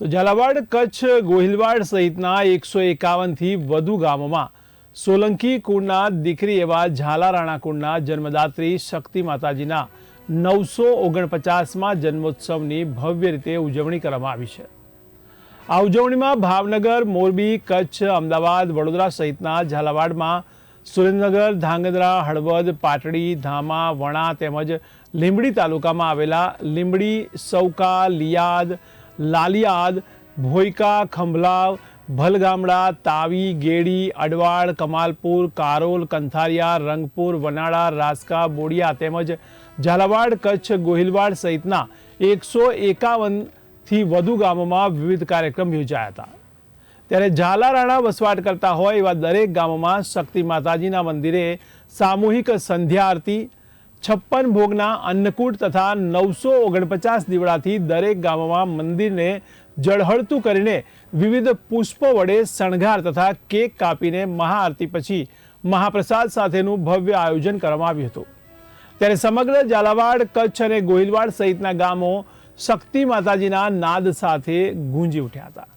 તો ઝાલાવાડ, કચ્છ, ગોહિલવાડ સહિતના એકસો એકાવનથી વધુ ગામોમાં સોલંકી કુળના દીકરી એવા ઝાલા કુળના જન્મદાત્રી શક્તિ માતાજીના નવસો ઓગણપચાસમાં જન્મોત્સવની ભવ્ય રીતે ઉજવણી કરવામાં આવી છે. આ ઉજવણીમાં ભાવનગર, મોરબી, કચ્છ, અમદાવાદ, વડોદરા સહિતના ઝાલાવાડમાં સુરેન્દ્રનગર, ધાંગધ્રા, હળવદ, પાટડી, ધામા, વણા તેમજ લીંબડી તાલુકામાં આવેલા લીંબડી, સૌકા, લિયાદ લાલિયાદ ભોયકા ખંભલાવ, ભલગામડા, તાવી, ગેડી અડવાડ કમાલપુર, કારોલ, કંથારિયા, રંગપુર, વનાળા, રાસકા, બોડિયા તેમજ ઝાલાવાડ, કચ્છ, ગોહિલવાડ સહિતના એકસો એકાવનથી વધુ ગામોમાં વિવિધ કાર્યક્રમ યોજાયા હતા. ત્યારે ઝાલા રાણા વસવાટ કરતા હોય એવા દરેક ગામોમાં શક્તિ માતાજીના મંદિરે સામૂહિક સંધ્યા આરતી છપ્પન ભોગના અન્નકૂટ તથા નવસો ઓગણપચાસ દીવડાથી દરેક ગામોમાં મંદિરને જળહળતું કરીને વિવિધ પુષ્પો વડે શણગાર તથા કેક કાપીને મહાઆરતી પછી મહાપ્રસાદ સાથેનું ભવ્ય આયોજન કરવામાં આવ્યું હતું. ત્યારે સમગ્ર ઝાલાવાડ, કચ્છ અને ગોહિલવાડ સહિતના ગામો શક્તિ માતાજીના નાદ સાથે ગુંજી ઉઠ્યા હતા.